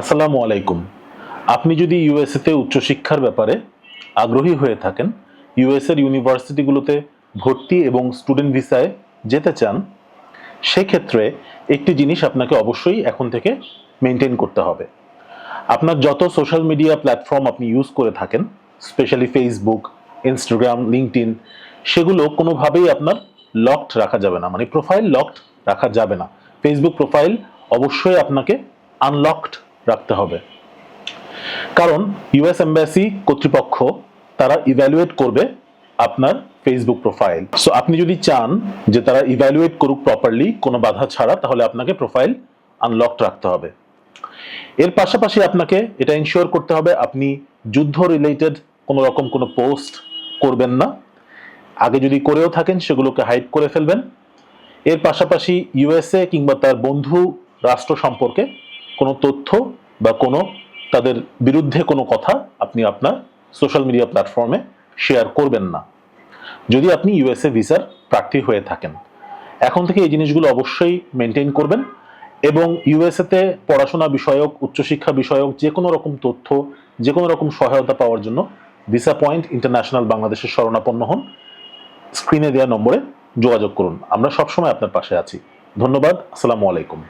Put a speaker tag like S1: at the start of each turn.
S1: আসসালামু আলাইকুম। আপনি যদি ইউএসএতে উচ্চশিক্ষার ব্যাপারে আগ্রহী হয়ে থাকেন, ইউএসএর ইউনিভার্সিটিগুলোতে ভর্তি এবং স্টুডেন্ট ভিসায় যেতে চান, সেক্ষেত্রে একটি জিনিস আপনাকে অবশ্যই এখন থেকে মেনটেন করতে হবে। আপনার যত সোশ্যাল মিডিয়া প্ল্যাটফর্ম আপনি ইউজ করে থাকেন, স্পেশালি ফেসবুক, ইনস্টাগ্রাম, লিঙ্কডইন, সেগুলো কোনোভাবেই আপনার লকড রাখা যাবে না। মানে প্রোফাইল লকড রাখা যাবে না। ফেসবুক প্রোফাইল অবশ্যই আপনাকে আনলকড রাখতে হবে। কারণ ইউএস এম্বাসি কর্তৃপক্ষ তারা ইভ্যালুয়েট করবে আপনার ফেসবুক প্রোফাইল সো আপনি যদি চান যে তারা ইভ্যালুয়েট করুক প্রপারলি কোনো বাধা ছাড়া, তাহলে আপনাকে প্রোফাইল আনলকড রাখতে হবে। এর পাশাপাশি আপনাকে এটা ইনশিওর করতে হবে আপনি যুদ্ধ রিলেটেড কোনো রকম কোনো পোস্ট করবেন না। আগে যদি করেও থাকেন, সেগুলোকে হাইড করে ফেলবেন। এর পাশাপাশি ইউএসএ কিংবা তার বন্ধু রাষ্ট্র সম্পর্কে কোনো তথ্য বা কোনো তাদের বিরুদ্ধে কোনো কথা আপনি আপনার সোশ্যাল মিডিয়া প্ল্যাটফর্মে শেয়ার করবেন না। যদি আপনি ইউএসএ ভিসার প্রার্থী হয়ে থাকেন, এখন থেকে এই জিনিসগুলো অবশ্যই মেনটেন করবেন এবং ইউএসএতে পড়াশোনা বিষয়ক, উচ্চশিক্ষা বিষয়ক যে কোনো রকম তথ্য, যে কোনো রকম সহায়তা পাওয়ার জন্য ভিসা পয়েন্ট ইন্টারন্যাশনাল বাংলাদেশের শরণাপন্ন হন। স্ক্রিনে দেওয়া নম্বরে যোগাযোগ করুন। আমরা সবসময় আপনার পাশে আছি। ধন্যবাদ। আসসালামু আলাইকুম।